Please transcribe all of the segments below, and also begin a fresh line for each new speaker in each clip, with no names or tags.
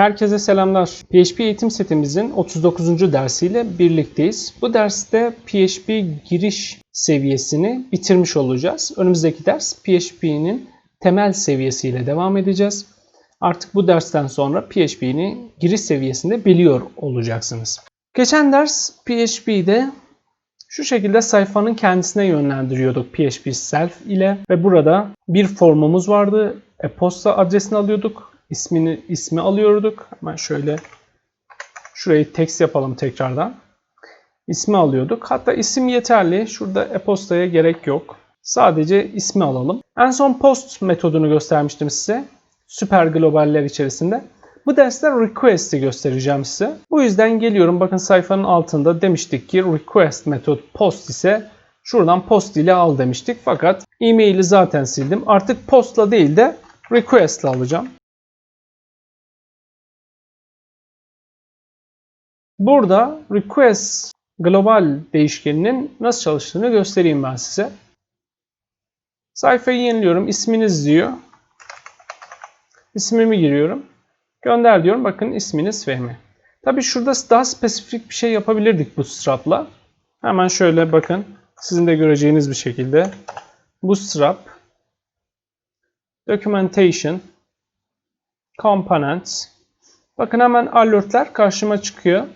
Herkese selamlar. PHP eğitim setimizin 39. dersiyle birlikteyiz. Bu derste PHP giriş seviyesini bitirmiş olacağız. Önümüzdeki ders PHP'nin temel seviyesiyle devam edeceğiz. Artık bu dersten sonra PHP'ni giriş seviyesinde biliyor olacaksınız. Geçen ders PHP'de şu şekilde sayfanın kendisine yönlendiriyorduk PHP self ile ve burada bir formumuz vardı. E-posta adresini alıyorduk. İsmini ismi alıyorduk. Hemen şöyle şurayı text yapalım tekrardan. İsmi alıyorduk. Hatta isim yeterli. Şurada e-postaya gerek yok. Sadece ismi alalım. En son post metodunu göstermiştim size. Süper globaller içerisinde. Bu derste request'i göstereceğim size. Bu yüzden geliyorum. Bakın sayfanın altında demiştik ki request metot post ise şuradan post ile al demiştik. Fakat e-mail'i zaten sildim. Artık postla değil de request ile alacağım. Burada request global değişkeninin nasıl çalıştığını göstereyim ben size. Sayfayı yeniliyorum. İsminiz diyor. İsmimi giriyorum. Gönder diyorum. Bakın isminiz Fehmi. Tabi şurada daha spesifik bir şey yapabilirdik Bootstrap'la. Hemen şöyle bakın. Sizin de göreceğiniz bir şekilde. Bootstrap. Documentation. Components. Bakın hemen alertler karşıma çıkıyor.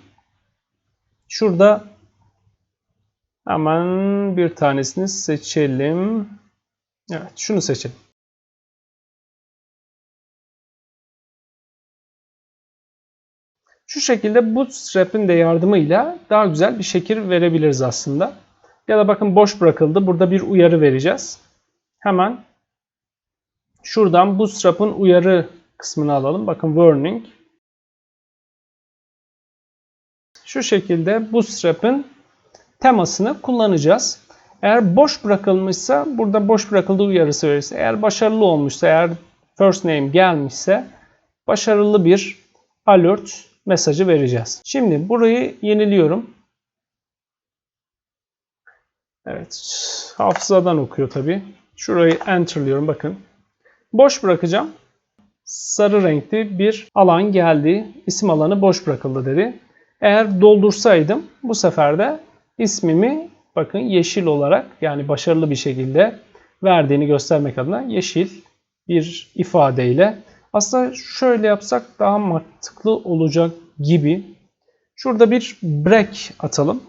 Şurada hemen bir tanesini seçelim. Evet şunu seçelim. Şu şekilde Bootstrap'in de yardımıyla daha güzel bir şekil verebiliriz aslında. Ya da bakın boş bırakıldı. Burada bir uyarı vereceğiz. Hemen şuradan Bootstrap'ın uyarı kısmını alalım. Bakın warning. Şu şekilde Bootstrap'ın temasını kullanacağız. Eğer boş bırakılmışsa burada boş bırakıldığı uyarısı verirse. Eğer başarılı olmuşsa, eğer first name gelmişse başarılı bir alert mesajı vereceğiz. Şimdi burayı yeniliyorum. Evet. Hafızadan okuyor tabi. Şurayı enterliyorum bakın. Boş bırakacağım. Sarı renkli bir alan geldi. İsim alanı boş bırakıldı dedi. Eğer doldursaydım bu sefer de ismimi bakın yeşil olarak yani başarılı bir şekilde verdiğini göstermek adına yeşil bir ifadeyle aslında şöyle yapsak daha mantıklı olacak gibi. Şurada bir break atalım.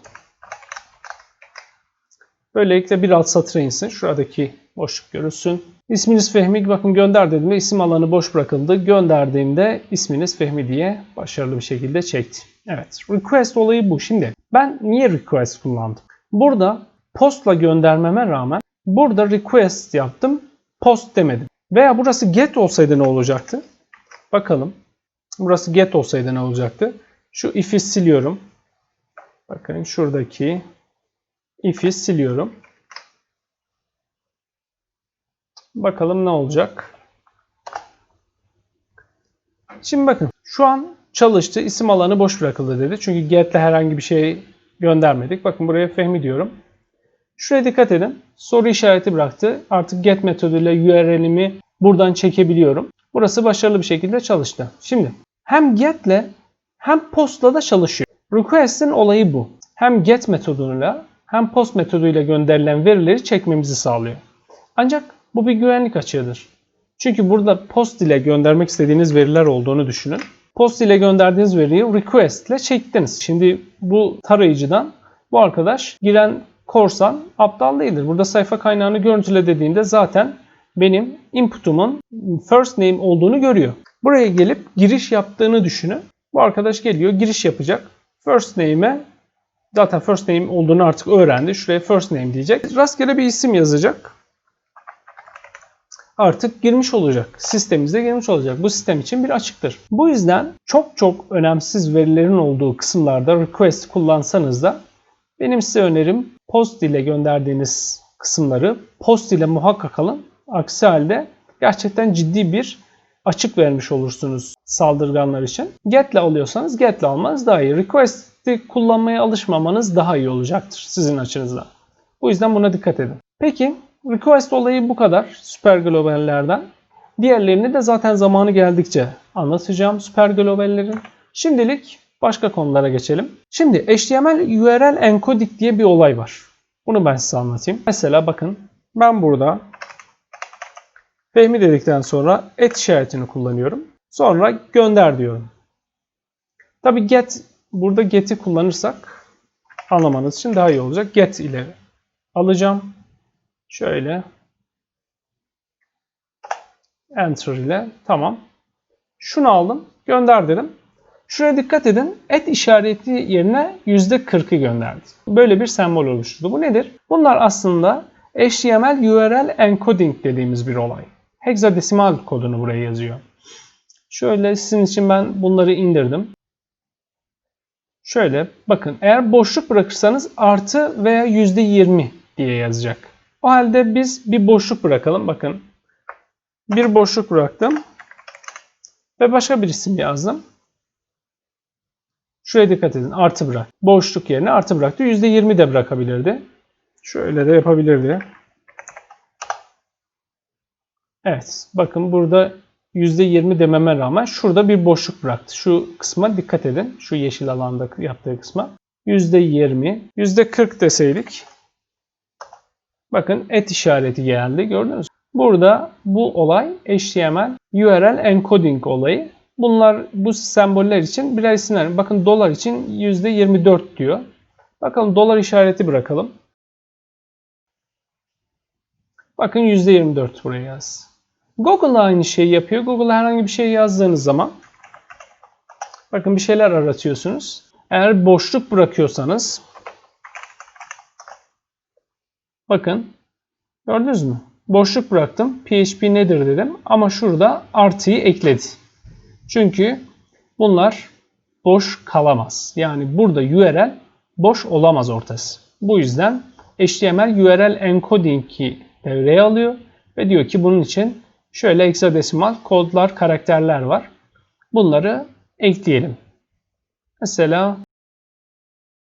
Böylelikle bir alt satıra insin. Şuradaki boşluk görülsün. İsminiz Fehmi. Bakın gönder dediğimde isim alanı boş bırakıldı. Gönderdiğimde isminiz Fehmi diye başarılı bir şekilde çekti. Evet. Request olayı bu. Şimdi ben niye request kullandım? Burada postla göndermeme rağmen burada request yaptım. Post demedim. Veya burası get olsaydı ne olacaktı? Bakalım. Burası get olsaydı ne olacaktı? Şu if'i siliyorum. Bakın şuradaki if'i siliyorum. Bakalım ne olacak? Şimdi bakın şu an çalıştı. İsim alanı boş bırakıldı dedi. Çünkü get'le herhangi bir şey göndermedik. Bakın buraya Fehmi diyorum. Şuraya dikkat edin. Soru işareti bıraktı. Artık get metoduyla URL'imi buradan çekebiliyorum. Burası başarılı bir şekilde çalıştı. Şimdi hem get'le hem post'la da çalışıyor. Request'in olayı bu. Hem get metoduyla hem post metoduyla gönderilen verileri çekmemizi sağlıyor. Ancak bu bir güvenlik açığıdır. Çünkü burada post ile göndermek istediğiniz veriler olduğunu düşünün. Post ile gönderdiğiniz veriyi request ile çektiniz. Şimdi bu tarayıcıdan bu arkadaş giren korsan aptal değildir. Burada sayfa kaynağını görüntüle dediğinde zaten benim input'umun first name olduğunu görüyor. Buraya gelip giriş yaptığını düşünün. Bu arkadaş geliyor giriş yapacak. First name'e zaten first name olduğunu artık öğrendi. Şuraya first name diyecek. Rastgele bir isim yazacak. Artık girmiş olacak. Sistemimize girmiş olacak. Bu sistem için bir açıktır. Bu yüzden çok çok önemsiz verilerin olduğu kısımlarda request kullansanız da benim size önerim post ile gönderdiğiniz kısımları post ile muhakkak alın. Aksi halde gerçekten ciddi bir açık vermiş olursunuz saldırganlar için. Get ile alıyorsanız get ile almanız daha iyi. Request'i kullanmaya alışmamanız daha iyi olacaktır sizin açınızdan. Bu yüzden buna dikkat edin. Peki request olayı bu kadar süper globallerden. Diğerlerini de zaten zamanı geldikçe anlatacağım süper globallerin. Şimdilik başka konulara geçelim. Şimdi HTML URL encoding diye bir olay var. Bunu ben size anlatayım. Mesela bakın ben burada Fehmi dedikten sonra et işaretini kullanıyorum. Sonra gönder diyorum. Tabi get burada get'i kullanırsak anlamanız için daha iyi olacak. Get ile alacağım. Şöyle enter ile tamam. Şunu aldım. Gönder dedim. Şuraya dikkat edin. Et işareti yerine %40'ı gönderdi. Böyle bir sembol oluşturdu. Bu nedir? Bunlar aslında HTML URL encoding dediğimiz bir olay. Hexadesimal kodunu buraya yazıyor. Şöyle sizin için ben bunları indirdim. Şöyle bakın eğer boşluk bırakırsanız artı veya %20 diye yazacak. O halde biz bir boşluk bırakalım. Bakın bir boşluk bıraktım ve başka bir isim yazdım. Şuraya dikkat edin. Artı bırak. Boşluk yerine artı bıraktı. %20 de bırakabilirdi. Şöyle de yapabilirdi. Evet. Bakın burada %20 dememe rağmen şurada bir boşluk bıraktı. Şu kısma dikkat edin. Şu yeşil alanda yaptığı kısma. %20, %40 deseydik. Bakın et işareti geldi. Gördünüz? Burada bu olay HTML URL encoding olayı. Bunlar bu semboller için birer isimler. Bakın dolar için %24 diyor. Bakalım dolar işareti bırakalım. Bakın %24 buraya yaz. Google aynı şeyi yapıyor. Google'a herhangi bir şey yazdığınız zaman bakın bir şeyler aratıyorsunuz. Eğer boşluk bırakıyorsanız bakın gördünüz mü? Boşluk bıraktım. PHP nedir dedim ama şurada artıyı ekledi. Çünkü bunlar boş kalamaz. Yani burada URL boş olamaz ortası. Bu yüzden HTML URL encoding'i devreye alıyor ve diyor ki bunun için şöyle hexadesimal kodlar, karakterler var. Bunları ekleyelim. Mesela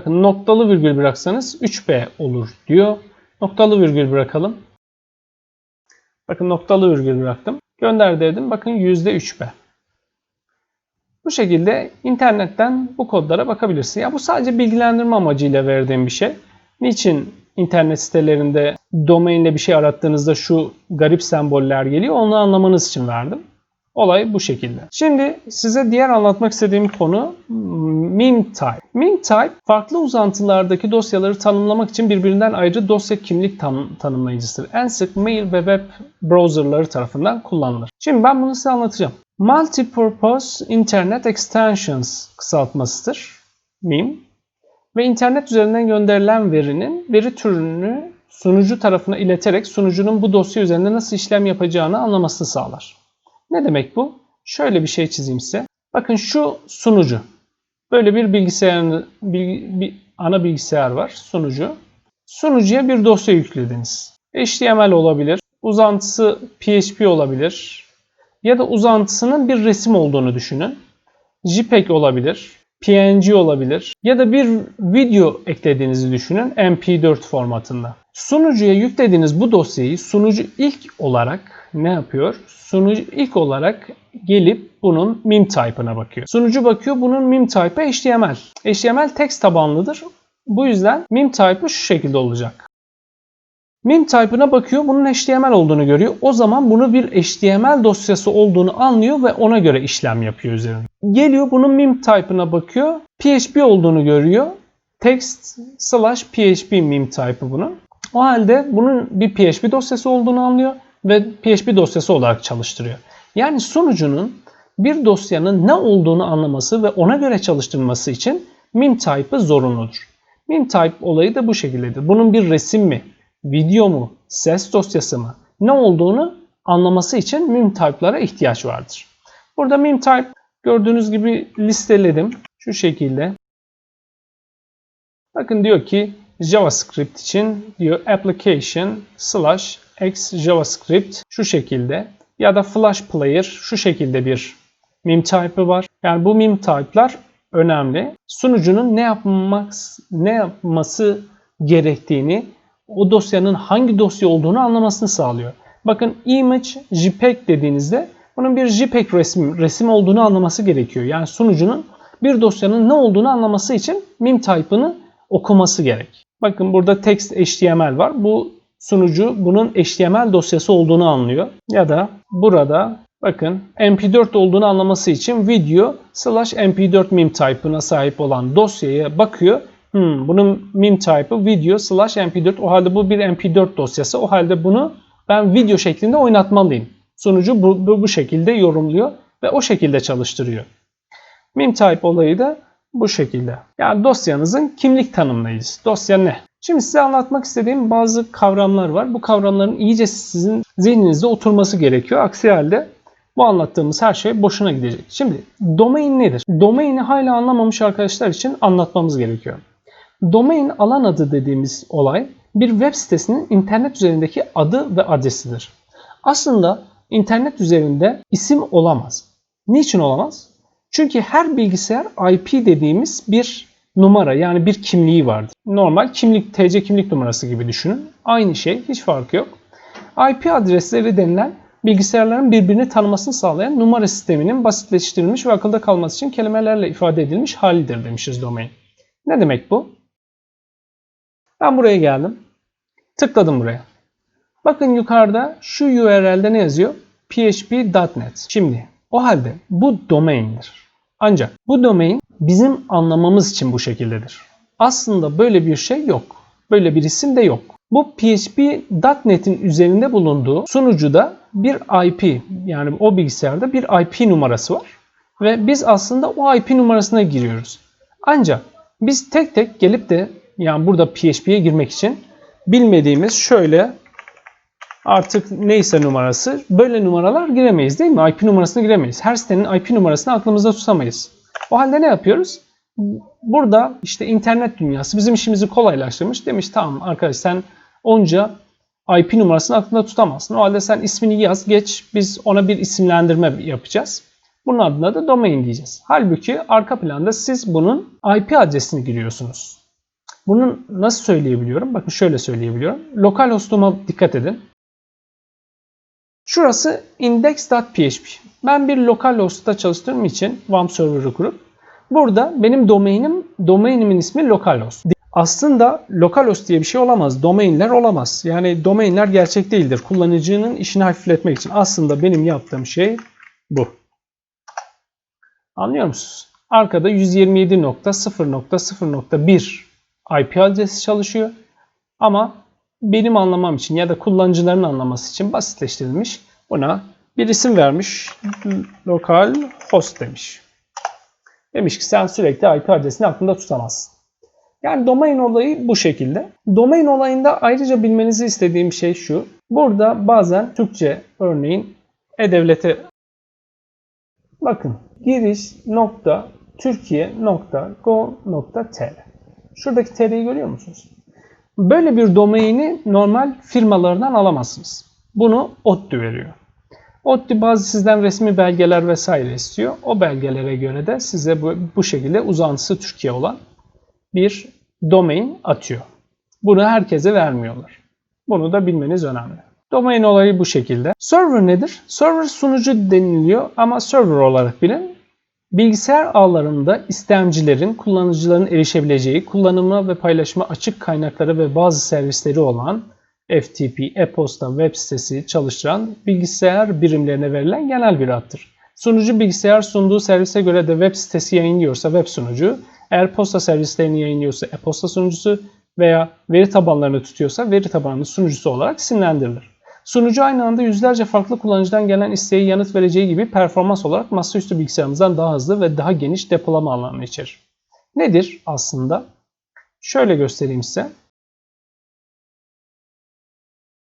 noktalı virgül bıraksanız 3B olur diyor. Noktalı virgül bırakalım. Bakın noktalı virgül bıraktım. Gönder dedim. Bakın %3B. Bu şekilde internetten bu kodlara bakabilirsin. Ya bu sadece bilgilendirme amacıyla verdiğim bir şey. Niçin internet sitelerinde domainle bir şey arattığınızda şu garip semboller geliyor onu anlamanız için verdim. Olay bu şekilde. Şimdi size diğer anlatmak istediğim konu meme type. Meme type farklı uzantılardaki dosyaları tanımlamak için birbirinden ayrı dosya kimlik tan tanımlayıcısıdır. En sık mail ve web browserları tarafından kullanılır. Şimdi ben bunu size anlatacağım. Multipurpose Internet Extensions kısaltmasıdır. MIM. Ve internet üzerinden gönderilen verinin veri türünü sunucu tarafına ileterek sunucunun bu dosya üzerinde nasıl işlem yapacağını anlamasını sağlar. Ne demek bu? Şöyle bir şey çizeyim size. Bakın şu sunucu. Böyle bir bilgisayar, bir, bir ana bilgisayar var sunucu. Sunucuya bir dosya yüklediniz. HTML olabilir, uzantısı PHP olabilir ya da uzantısının bir resim olduğunu düşünün. JPEG olabilir, PNG olabilir ya da bir video eklediğinizi düşünün MP4 formatında. Sunucuya yüklediğiniz bu dosyayı sunucu ilk olarak ne yapıyor? Sunucu ilk olarak gelip bunun mim type'ına bakıyor. Sunucu bakıyor bunun mim type'ı HTML. HTML text tabanlıdır. Bu yüzden mim type'ı şu şekilde olacak. Mim type'ına bakıyor bunun HTML olduğunu görüyor. O zaman bunu bir HTML dosyası olduğunu anlıyor ve ona göre işlem yapıyor üzerine. Geliyor bunun mim type'ına bakıyor. PHP olduğunu görüyor. Text slash PHP mim type'ı bunun. O halde bunun bir PHP dosyası olduğunu anlıyor ve PHP dosyası olarak çalıştırıyor. Yani sunucunun bir dosyanın ne olduğunu anlaması ve ona göre çalıştırması için mim type'ı zorunludur. Mim type olayı da bu şekildedir. Bunun bir resim mi, video mu, ses dosyası mı ne olduğunu anlaması için mim type'lara ihtiyaç vardır. Burada mim type gördüğünüz gibi listeledim. Şu şekilde. Bakın diyor ki JavaScript için diyor application slash x JavaScript şu şekilde ya da Flash Player şu şekilde bir meme type'ı var. Yani bu meme type'lar önemli. Sunucunun ne yapmak ne yapması gerektiğini o dosyanın hangi dosya olduğunu anlamasını sağlıyor. Bakın image JPEG dediğinizde bunun bir JPEG resim, resim olduğunu anlaması gerekiyor. Yani sunucunun bir dosyanın ne olduğunu anlaması için MIM type'ını okuması gerek. Bakın burada text HTML var. Bu sunucu bunun HTML dosyası olduğunu anlıyor. Ya da burada bakın MP4 olduğunu anlaması için video slash MP4 MIM type'ına sahip olan dosyaya bakıyor. Hmm, bunun MIM type'ı video slash MP4. O halde bu bir MP4 dosyası. O halde bunu ben video şeklinde oynatmalıyım. Sunucu bu, bu, bu şekilde yorumluyor ve o şekilde çalıştırıyor. MIM type olayı da bu şekilde. Yani dosyanızın kimlik tanımlayıcısı. Dosya ne? Şimdi size anlatmak istediğim bazı kavramlar var. Bu kavramların iyice sizin zihninizde oturması gerekiyor. Aksi halde bu anlattığımız her şey boşuna gidecek. Şimdi domain nedir? Domaini hala anlamamış arkadaşlar için anlatmamız gerekiyor. Domain alan adı dediğimiz olay bir web sitesinin internet üzerindeki adı ve adresidir. Aslında internet üzerinde isim olamaz. Niçin olamaz? Çünkü her bilgisayar IP dediğimiz bir numara yani bir kimliği vardır. Normal kimlik TC kimlik numarası gibi düşünün. Aynı şey hiç farkı yok. IP adresleri denilen bilgisayarların birbirini tanımasını sağlayan numara sisteminin basitleştirilmiş ve akılda kalması için kelimelerle ifade edilmiş halidir demişiz domain. Ne demek bu? Ben buraya geldim. Tıkladım buraya. Bakın yukarıda şu URL'de ne yazıyor? php.net. Şimdi o halde bu domaindir. Ancak bu domain bizim anlamamız için bu şekildedir. Aslında böyle bir şey yok. Böyle bir isim de yok. Bu PHP.NET'in üzerinde bulunduğu sunucuda bir IP yani o bilgisayarda bir IP numarası var. Ve biz aslında o IP numarasına giriyoruz. Ancak biz tek tek gelip de yani burada PHP'ye girmek için bilmediğimiz şöyle artık neyse numarası böyle numaralar giremeyiz değil mi? IP numarasına giremeyiz. Her sitenin IP numarasını aklımızda tutamayız. O halde ne yapıyoruz? Burada işte internet dünyası bizim işimizi kolaylaştırmış. Demiş tamam arkadaş sen onca IP numarasını aklında tutamazsın. O halde sen ismini yaz geç biz ona bir isimlendirme yapacağız. Bunun adına da domain diyeceğiz. Halbuki arka planda siz bunun IP adresini giriyorsunuz. Bunu nasıl söyleyebiliyorum? Bakın şöyle söyleyebiliyorum. Lokal hostuma dikkat edin. Şurası index.php. Ben bir lokal hostta çalıştığım için WAMP server'ı kurup burada benim domainim, domainimin ismi localhost. Aslında localhost diye bir şey olamaz. Domainler olamaz. Yani domainler gerçek değildir. Kullanıcının işini hafifletmek için. Aslında benim yaptığım şey bu. Anlıyor musunuz? Arkada 127.0.0.1 IP adresi çalışıyor. Ama benim anlamam için ya da kullanıcıların anlaması için basitleştirilmiş. Buna bir isim vermiş. Lokal host demiş. Demiş ki sen sürekli IP adresini aklında tutamazsın. Yani domain olayı bu şekilde. Domain olayında ayrıca bilmenizi istediğim şey şu. Burada bazen Türkçe örneğin e-devlete bakın giriş nokta Türkiye nokta go nokta tr. Şuradaki tr'yi görüyor musunuz? Böyle bir domaini normal firmalardan alamazsınız. Bunu ODTÜ veriyor. ODTÜ bazı sizden resmi belgeler vesaire istiyor. O belgelere göre de size bu, bu şekilde uzantısı Türkiye olan bir domain atıyor. Bunu herkese vermiyorlar. Bunu da bilmeniz önemli. Domain olayı bu şekilde. Server nedir? Server sunucu deniliyor ama server olarak bilin. Bilgisayar ağlarında istemcilerin, kullanıcıların erişebileceği, kullanıma ve paylaşıma açık kaynakları ve bazı servisleri olan FTP, e-posta, web sitesi çalıştıran bilgisayar birimlerine verilen genel bir addır. Sunucu bilgisayar sunduğu servise göre de web sitesi yayınlıyorsa web sunucu, eğer posta servislerini yayınlıyorsa e-posta sunucusu veya veri tabanlarını tutuyorsa veri tabanının sunucusu olarak isimlendirilir. Sunucu aynı anda yüzlerce farklı kullanıcıdan gelen isteği yanıt vereceği gibi performans olarak masaüstü bilgisayarımızdan daha hızlı ve daha geniş depolama alanını içerir. Nedir aslında? Şöyle göstereyim size.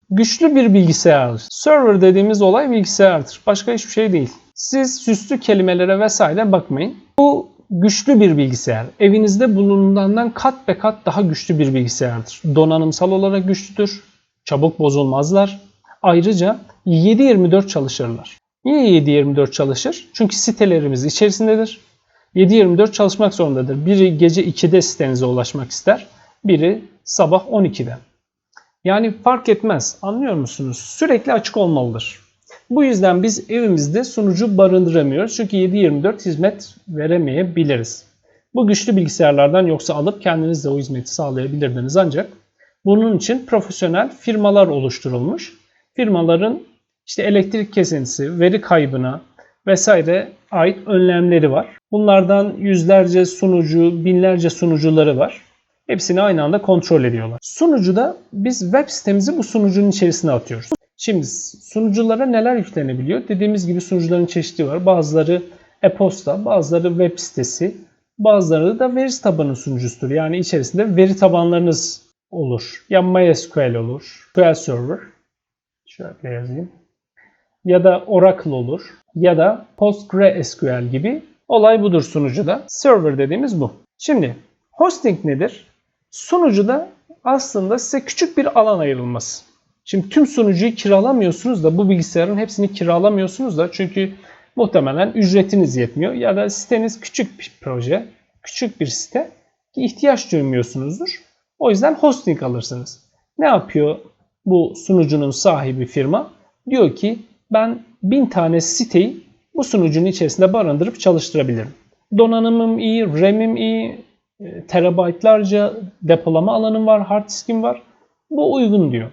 Güçlü bir bilgisayardır. Server dediğimiz olay bilgisayardır. Başka hiçbir şey değil. Siz süslü kelimelere vesaire bakmayın. Bu güçlü bir bilgisayar. Evinizde bulunandan kat be kat daha güçlü bir bilgisayardır. Donanımsal olarak güçlüdür. Çabuk bozulmazlar. Ayrıca 7-24 çalışırlar. Niye 7-24 çalışır? Çünkü sitelerimiz içerisindedir. 7-24 çalışmak zorundadır. Biri gece 2'de sitenize ulaşmak ister. Biri sabah 12'de. Yani fark etmez. Anlıyor musunuz? Sürekli açık olmalıdır. Bu yüzden biz evimizde sunucu barındıramıyoruz. Çünkü 7/24 hizmet veremeyebiliriz. Bu güçlü bilgisayarlardan yoksa alıp kendiniz de o hizmeti sağlayabilirdiniz ancak bunun için profesyonel firmalar oluşturulmuş. Firmaların işte elektrik kesintisi, veri kaybına vesaire ait önlemleri var. Bunlardan yüzlerce sunucu, binlerce sunucuları var. Hepsini aynı anda kontrol ediyorlar. Sunucuda biz web sitemizi bu sunucunun içerisine atıyoruz. Şimdi sunuculara neler yüklenebiliyor? Dediğimiz gibi sunucuların çeşidi var. Bazıları e-posta, bazıları web sitesi, bazıları da veri tabanı sunucusudur. Yani içerisinde veri tabanlarınız olur. Ya MySQL olur, SQL Server, şöyle yazayım. Ya da Oracle olur. Ya da PostgreSQL gibi olay budur sunucuda. Server dediğimiz bu. Şimdi hosting nedir? Sunucuda aslında size küçük bir alan ayrılması. Şimdi tüm sunucuyu kiralamıyorsunuz da bu bilgisayarın hepsini kiralamıyorsunuz da çünkü muhtemelen ücretiniz yetmiyor ya da siteniz küçük bir proje, küçük bir site ki ihtiyaç duymuyorsunuzdur. O yüzden hosting alırsınız. Ne yapıyor bu sunucunun sahibi firma? Diyor ki ben bin tane siteyi bu sunucunun içerisinde barındırıp çalıştırabilirim. Donanımım iyi, RAM'im iyi, e, terabaytlarca depolama alanım var, hard diskim var. Bu uygun diyor.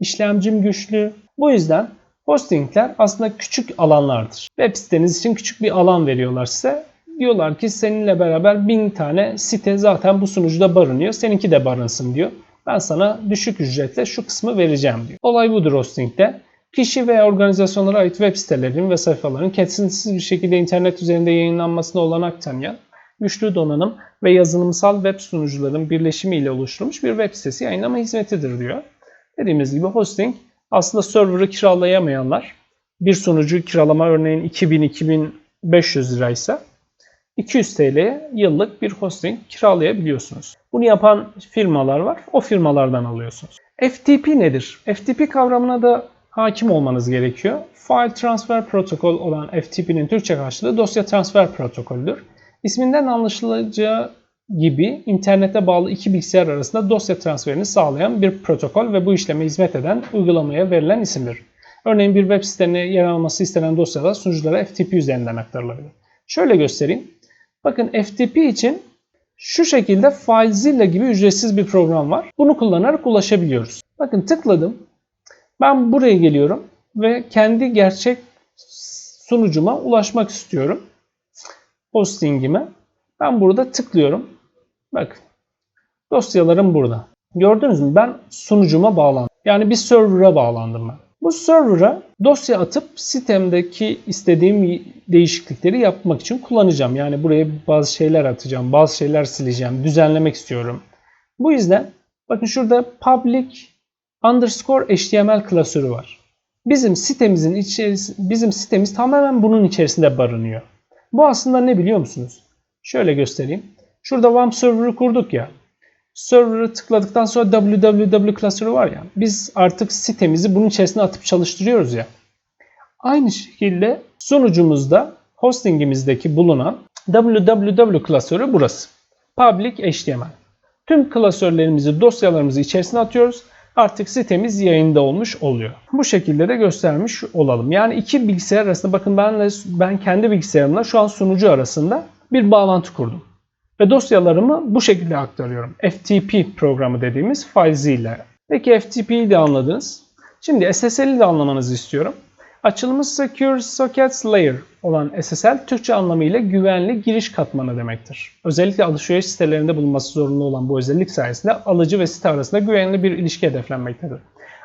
İşlemcim güçlü. Bu yüzden hostingler aslında küçük alanlardır. Web siteniz için küçük bir alan veriyorlar size. Diyorlar ki seninle beraber bin tane site zaten bu sunucuda barınıyor. Seninki de barınsın diyor. Ben sana düşük ücretle şu kısmı vereceğim diyor. Olay budur hostingde. Kişi veya organizasyonlara ait web sitelerin ve sayfaların kesintisiz bir şekilde internet üzerinde yayınlanmasına olanak tanıyan güçlü donanım ve yazılımsal web sunucuların birleşimiyle oluşturulmuş bir web sitesi yayınlama hizmetidir diyor. Dediğimiz gibi hosting aslında server'ı kiralayamayanlar bir sunucu kiralama örneğin 2000-2500 liraysa 200 TL'ye yıllık bir hosting kiralayabiliyorsunuz. Bunu yapan firmalar var. O firmalardan alıyorsunuz. FTP nedir? FTP kavramına da hakim olmanız gerekiyor. File Transfer Protocol olan FTP'nin Türkçe karşılığı dosya transfer protokolüdür. İsminden anlaşılacağı gibi internete bağlı iki bilgisayar arasında dosya transferini sağlayan bir protokol ve bu işleme hizmet eden uygulamaya verilen isimdir. Örneğin bir web sitelerine yer alması istenen dosyalar sunuculara FTP üzerinden aktarılabilir. Şöyle göstereyim. Bakın FTP için şu şekilde FileZilla gibi ücretsiz bir program var. Bunu kullanarak ulaşabiliyoruz. Bakın tıkladım. Ben buraya geliyorum ve kendi gerçek sunucuma ulaşmak istiyorum. Hostingime. Ben burada tıklıyorum. Bakın. Dosyalarım burada. Gördünüz mü? Ben sunucuma bağlandım. Yani bir server'a bağlandım ben. Bu server'a dosya atıp sitemdeki istediğim değişiklikleri yapmak için kullanacağım. Yani buraya bazı şeyler atacağım, bazı şeyler sileceğim, düzenlemek istiyorum. Bu yüzden bakın şurada public underscore html klasörü var. Bizim sitemizin içerisi, bizim sitemiz tamamen bunun içerisinde barınıyor. Bu aslında ne biliyor musunuz? Şöyle göstereyim. Şurada WAMP server'ı kurduk ya. Server'ı tıkladıktan sonra www klasörü var ya. Biz artık sitemizi bunun içerisine atıp çalıştırıyoruz ya. Aynı şekilde sunucumuzda hostingimizdeki bulunan www klasörü burası. Public HTML. Tüm klasörlerimizi, dosyalarımızı içerisine atıyoruz. Artık sitemiz yayında olmuş oluyor. Bu şekilde de göstermiş olalım. Yani iki bilgisayar arasında bakın ben ben kendi bilgisayarımla şu an sunucu arasında bir bağlantı kurdum. Ve dosyalarımı bu şekilde aktarıyorum. FTP programı dediğimiz FileZ ile. Peki FTP'yi de anladınız. Şimdi SSL'i de anlamanızı istiyorum. Açılımı Secure Sockets Layer olan SSL Türkçe anlamıyla güvenli giriş katmanı demektir. Özellikle alışveriş sitelerinde bulunması zorunlu olan bu özellik sayesinde alıcı ve site arasında güvenli bir ilişki hedeflenmektedir.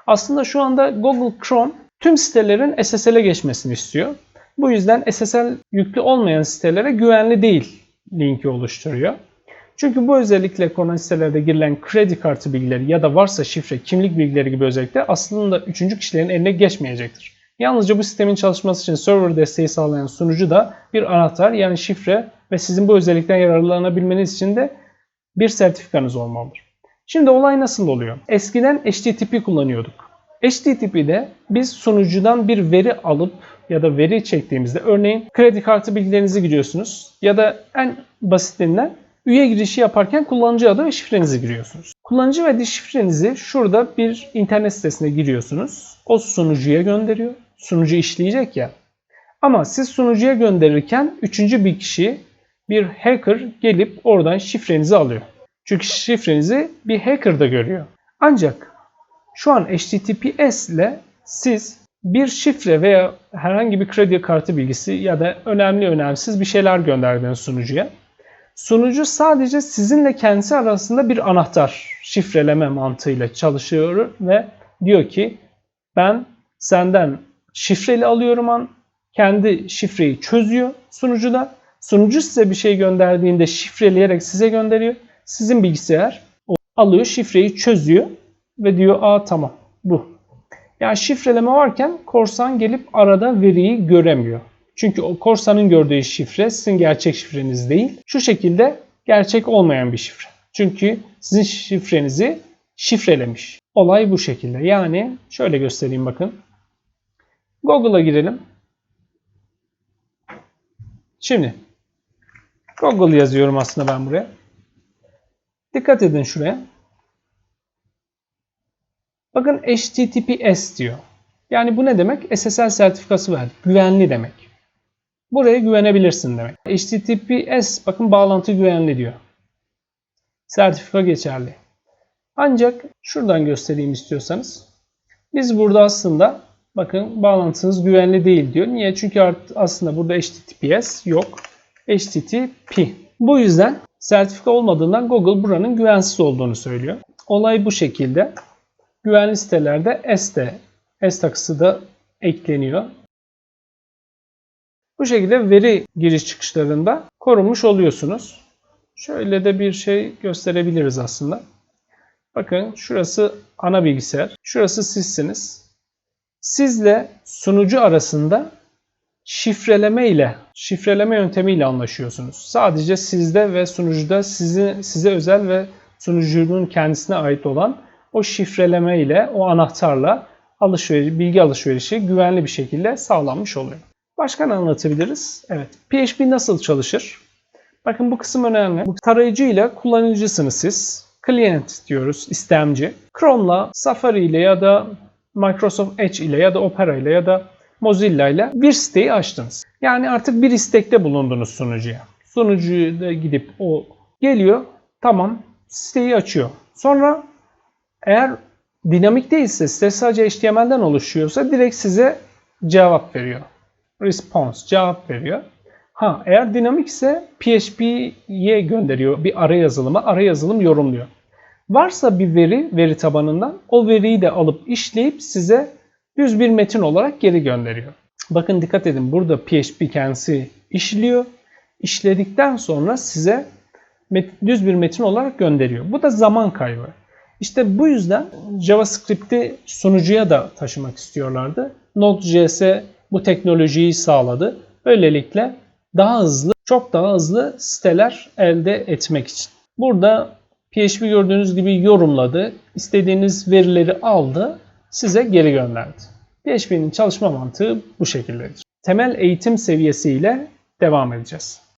Aslında şu anda Google Chrome tüm sitelerin SSL'e geçmesini istiyor. Bu yüzden SSL yüklü olmayan sitelere güvenli değil linki oluşturuyor. Çünkü bu özellikle konulan sitelerde girilen kredi kartı bilgileri ya da varsa şifre, kimlik bilgileri gibi özellikler aslında üçüncü kişilerin eline geçmeyecektir. Yalnızca bu sistemin çalışması için server desteği sağlayan sunucu da bir anahtar yani şifre ve sizin bu özellikten yararlanabilmeniz için de bir sertifikanız olmalıdır. Şimdi olay nasıl oluyor? Eskiden HTTP kullanıyorduk. HTTP'de biz sunucudan bir veri alıp ya da veri çektiğimizde örneğin kredi kartı bilgilerinizi giriyorsunuz ya da en basitinden üye girişi yaparken kullanıcı adı ve şifrenizi giriyorsunuz. Kullanıcı ve şifrenizi şurada bir internet sitesine giriyorsunuz. O sunucuya gönderiyor. Sunucu işleyecek ya. Ama siz sunucuya gönderirken üçüncü bir kişi bir hacker gelip oradan şifrenizi alıyor. Çünkü şifrenizi bir hacker da görüyor. Ancak şu an HTTPS ile siz bir şifre veya herhangi bir kredi kartı bilgisi ya da önemli önemsiz bir şeyler gönderdiniz sunucuya. Sunucu sadece sizinle kendisi arasında bir anahtar şifreleme mantığıyla çalışıyor ve diyor ki ben senden şifreli alıyorum an kendi şifreyi çözüyor sunucuda. Sunucu size bir şey gönderdiğinde şifreleyerek size gönderiyor. Sizin bilgisayar alıyor şifreyi çözüyor ve diyor aa tamam bu. Yani şifreleme varken korsan gelip arada veriyi göremiyor. Çünkü o korsanın gördüğü şifre sizin gerçek şifreniz değil. Şu şekilde gerçek olmayan bir şifre. Çünkü sizin şifrenizi şifrelemiş. Olay bu şekilde. Yani şöyle göstereyim bakın. Google'a girelim. Şimdi Google yazıyorum aslında ben buraya. Dikkat edin şuraya. Bakın HTTPS diyor. Yani bu ne demek? SSL sertifikası ver. Güvenli demek. Buraya güvenebilirsin demek. HTTPS bakın bağlantı güvenli diyor. Sertifika geçerli. Ancak şuradan göstereyim istiyorsanız. Biz burada aslında bakın bağlantınız güvenli değil diyor. Niye? Çünkü aslında burada HTTPS yok. HTTP. Bu yüzden sertifika olmadığından Google buranın güvensiz olduğunu söylüyor. Olay bu şekilde. Güvenli sitelerde S de S takısı da ekleniyor. Bu şekilde veri giriş çıkışlarında korunmuş oluyorsunuz. Şöyle de bir şey gösterebiliriz aslında. Bakın şurası ana bilgisayar. Şurası sizsiniz. Sizle sunucu arasında şifreleme ile şifreleme yöntemiyle anlaşıyorsunuz. Sadece sizde ve sunucuda sizi, size özel ve sunucunun kendisine ait olan o şifreleme ile o anahtarla alışveriş, bilgi alışverişi güvenli bir şekilde sağlanmış oluyor. Başka ne anlatabiliriz? Evet. PHP nasıl çalışır? Bakın bu kısım önemli. Bu tarayıcı ile kullanıcısınız siz. Client diyoruz, istemci. Chrome'la, Safari ile ya da Microsoft Edge ile ya da Opera ile ya da Mozilla ile bir siteyi açtınız. Yani artık bir istekte bulundunuz sunucuya. Sunucuya gidip o geliyor, tamam siteyi açıyor. Sonra eğer dinamik değilse, site sadece HTML'den oluşuyorsa direkt size cevap veriyor. Response, cevap veriyor. Ha eğer dinamik ise PHP'ye gönderiyor bir ara yazılıma, ara yazılım yorumluyor. Varsa bir veri, veri tabanından o veriyi de alıp işleyip size düz bir metin olarak geri gönderiyor. Bakın dikkat edin burada PHP kendisi işliyor. İşledikten sonra size düz bir metin olarak gönderiyor. Bu da zaman kaybı. İşte bu yüzden JavaScript'i sunucuya da taşımak istiyorlardı. Node.js bu teknolojiyi sağladı. Böylelikle daha hızlı, çok daha hızlı siteler elde etmek için. Burada PHP gördüğünüz gibi yorumladı. istediğiniz verileri aldı, size geri gönderdi. PHP'nin çalışma mantığı bu şekildedir. Temel eğitim seviyesiyle devam edeceğiz.